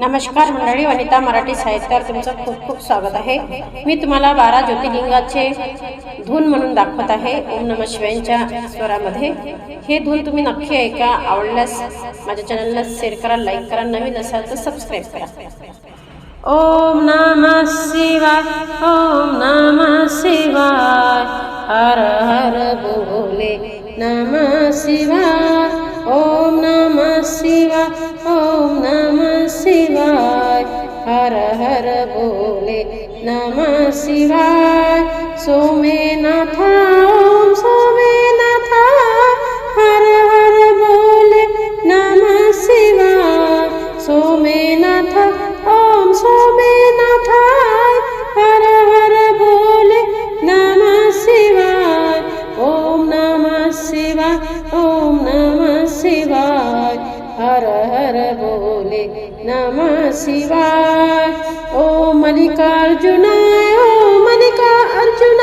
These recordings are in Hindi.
नमस्कार मंडळी वनिता मराठी साहित्यावर तुमचं खूप खूप स्वागत आहे. मी तुम्हाला बारा ज्योतिर्लिंगाचे धून म्हणून दाखवत आहे. ओम नम शिवायांच्या स्वरामध्ये. हे धून तुम्ही नक्की ऐका आवडल्यास माझ्या चॅनलला शेअर करा लाईक करा नवीन असाल तर सबस्क्राईब करा. ओम नम शिवाय ओम नम शिवाय हर हर नम शिवाय सोमेनाथ हर बोले नम शिवाय। ओम मल्लिकार्जुन, ओ मल्लिका अर्जुन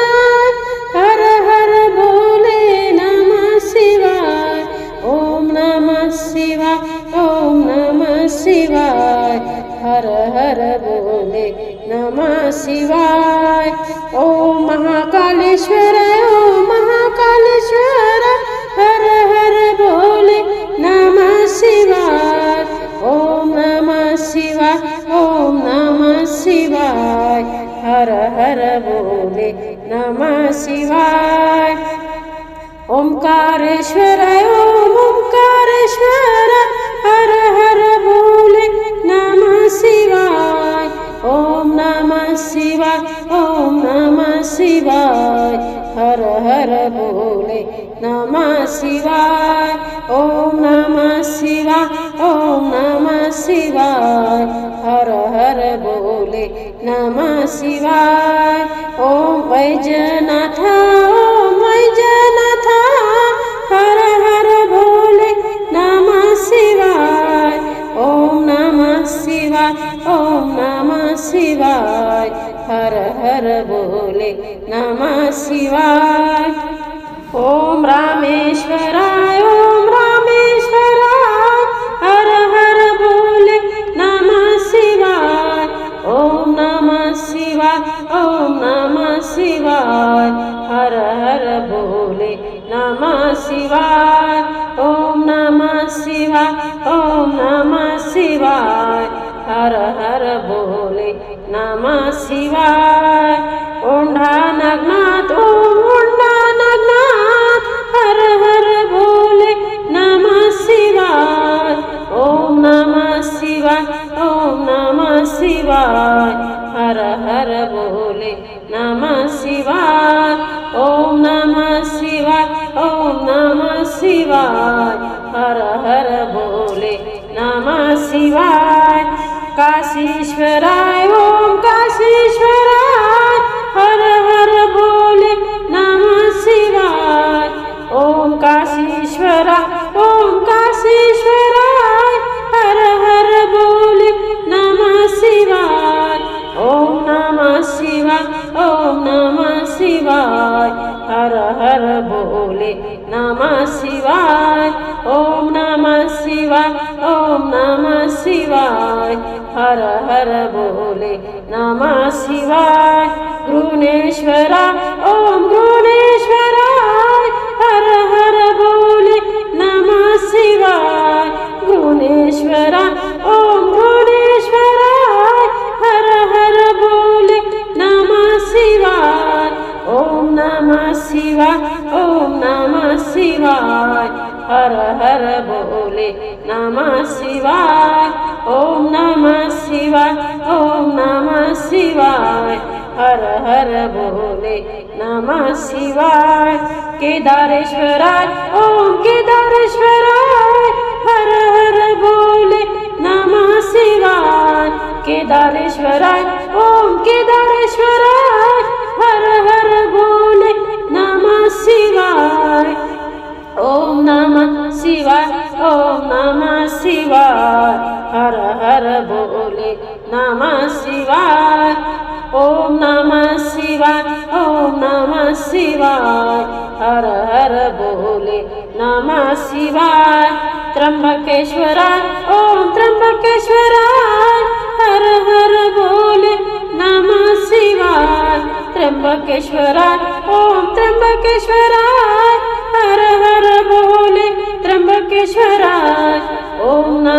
हर हर बोले नम शिवाय। ओम नम शिवाय, ओम नम शिवाय। हर हर बोले नम शिवाय। ओम महाकालेश्वर शिवाय हर हर बोले नम शिवाय। ओंकारेश्वर, ओम ओंकारेश्वर, हर हर बोले नम शिवाय। ओम नम शिवाय, ओम नम शिवाय। हर हर बोले नम शिवाय। ओम नम शिवाय, ओम नम शिवाय। शिवाय। ओम वैजनाथ ओम वैजनाथ। हर हर बोले नम शिवाय। ओम नम शिवाय, ओम नम शिवाय। हर हर बोले नम शिवाय। ओम रामेश्वराय। हर बोले, नम शिवाय गृणेश्वरा ओम गृणेश्वराय हर हर बोले, नम शिवाय गृणेश्वरा ओम गृणेश्वराय हर हर बोले, नम शिवाय, ओम नम शिवाय, ओम नम शिवाय, हर हर बोले, नम शिवाय, ओम नम शिवाय। ओम नम शिवाय। हर हर बोले नम शिवाय। केदारेश्वराय, ओम केदारेश्वराय। हर हर बोले नम शिवाय। केदारेश्वराय, ओम केदारेश्वराय। हर हर बोले नम शिवाय। ओम नम शिवाय, ओम नम शिवाय। हर हर बोले नमः शिवाय। ओम नमः शिवाय, ओम नमः शिवाय। हर हर बोले नमः शिवाय। त्र्यम्बकेश्वराय ओम त्र्यम्बकेश्वराय हर हर बोले नमः शिवाय। त्र्यम्बकेश्वराय ओम त्र्यम्बकेश्वराय हर हर बोले त्र्यंबकेश्वरा ओम नम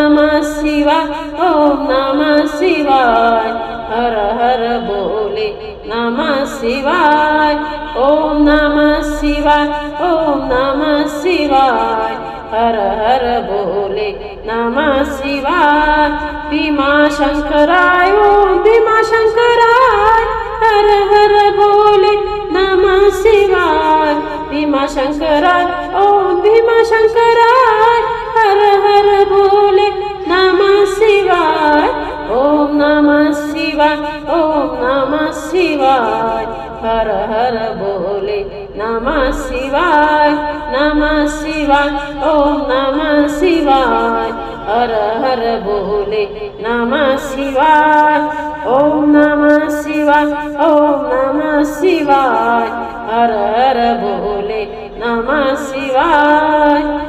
शिवाय, हर हर बोले नमः शिवाय। भीमा शंकराय ओम भीमा शंकराय, हर हर बोले नमः शिवाय। भीमा शंकराय ओम भीमा शंकराय, हर हर बोले नमः शिवाय। ओम नमः शिवाय, ओम नमः शिवाय। हर हर बोले नमः शिवाय नमः शिवाय ओम नमः शिवाय हर हर बोले नमः शिवाय ओम नमः शिवाय ओम नमः शिवाय हर हर बोले नमः शिवाय